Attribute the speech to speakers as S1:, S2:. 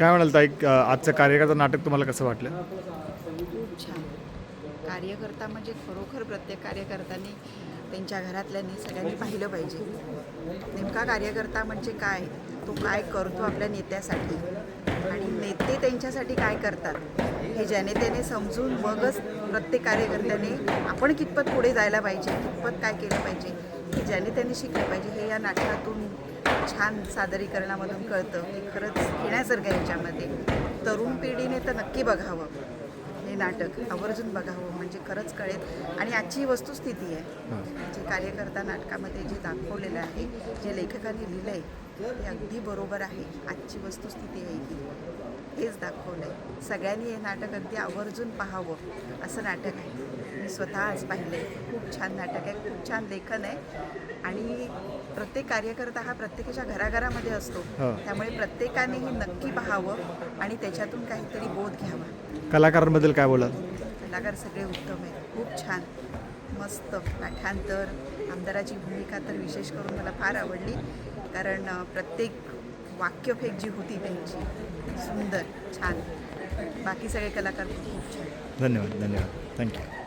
S1: काय म्हणाल ताई आजचं कार्यकर्ता नाटक तुम्हाला कसं वाटलं?
S2: खूप छान. कार्यकर्ता म्हणजे खरोखर प्रत्येक कार्यकर्त्यांनी त्यांच्या घरातल्यांनी सगळ्यांनी पाहिलं पाहिजे. नेमका कार्यकर्ता म्हणजे काय? तो काय करतो आपल्या नेत्यासाठी? आणि नेते त्यांच्यासाठी काय करतात? हे ज्याने त्याने समजून मगच प्रत्येक कार्यकर्त्याने आपण कितपत पुढे जायला पाहिजे कितपत काय केलं पाहिजे की ज्याने त्यांनी शिकलं पाहिजे हे या नाटकातून छान सादरीकरणामधून कळतं हे खरंच घेण्यासारखं आहे याच्यामध्ये. तरुण पिढीने तर नक्की बघावं हे नाटक आवर्जून बघावं म्हणजे खरंच कळेल. आणि आजची वस्तुस्थिती आहे. कार्यकर्ता नाटकामध्ये जे दाखवलेलं आहे जे लेखकांनी लिहिलं आहे ते अगदी बरोबर आहे. आजची वस्तुस्थिती आहे ही हेच दाखवलं आहे सगळ्यांनी हे नाटक अगदी आवर्जून पाहावं असं नाटक आहे. मी स्वतः आज पाहिलं आहे खूप छान नाटक आहे खूप छान लेखन आहे. आणि प्रत्येक कार्यकर्ता हा प्रत्येकाच्या घराघरामध्ये असतो.
S1: हो.
S2: त्यामुळे प्रत्येकाने हे नक्की पाहावं आणि त्याच्यातून काहीतरी बोध घ्यावा.
S1: कलाकारांबद्दल काय बोलाल?
S2: कलाकार सगळे उत्तम आहेत. खूप छान मस्त पाठांतर. आमदाराची भूमिका तर विशेष करून मला फार आवडली. कारण प्रत्येक वाक्यफेक जी होती त्यांची सुंदर छान. बाकी सगळे कलाकार खूप छान.
S1: धन्यवाद धन्यवाद. थँक्यू